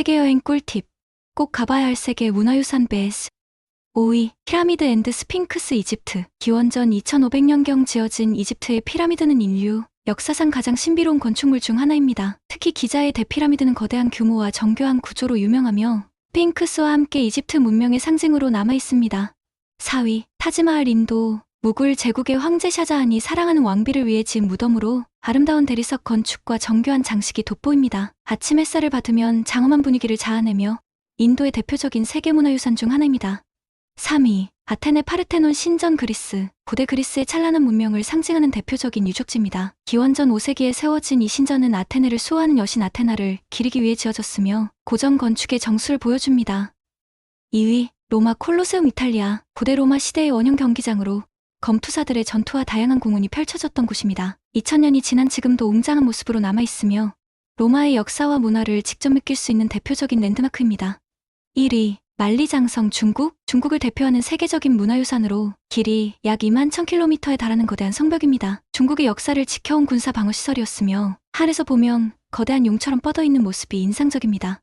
세계여행 꿀팁. 꼭 가봐야 할 세계 문화유산 베스. 5위, 피라미드 앤드 스핑크스 이집트. 기원전 2500년경 지어진 이집트의 피라미드는 인류, 역사상 가장 신비로운 건축물 중 하나입니다. 특히 기자의 대피라미드는 거대한 규모와 정교한 구조로 유명하며, 스핑크스와 함께 이집트 문명의 상징으로 남아 있습니다. 4위, 타지마할 인도. 무굴 제국의 황제 샤자한이 사랑하는 왕비를 위해 지은 무덤으로 아름다운 대리석 건축과 정교한 장식이 돋보입니다. 아침 햇살을 받으면 장엄한 분위기를 자아내며 인도의 대표적인 세계문화유산 중 하나입니다. 3위, 아테네 파르테논 신전 그리스. 고대 그리스의 찬란한 문명을 상징하는 대표적인 유적지입니다. 기원전 5세기에 세워진 이 신전은 아테네를 수호하는 여신 아테나를 기리기 위해 지어졌으며 고전 건축의 정수를 보여줍니다. 2위, 로마 콜로세움 이탈리아. 고대 로마 시대의 원형 경기장으로 검투사들의 전투와 다양한 공연이 펼쳐졌던 곳입니다. 2000년이 지난 지금도 웅장한 모습으로 남아있으며 로마의 역사와 문화를 직접 느낄 수 있는 대표적인 랜드마크입니다. 1위 만리장성 중국 중국을 대표하는 세계적인 문화유산으로 길이 약 2만 1000km에 달하는 거대한 성벽입니다. 중국의 역사를 지켜온 군사 방어 시설이었으며 하늘에서 보면 거대한 용처럼 뻗어 있는 모습이 인상적입니다.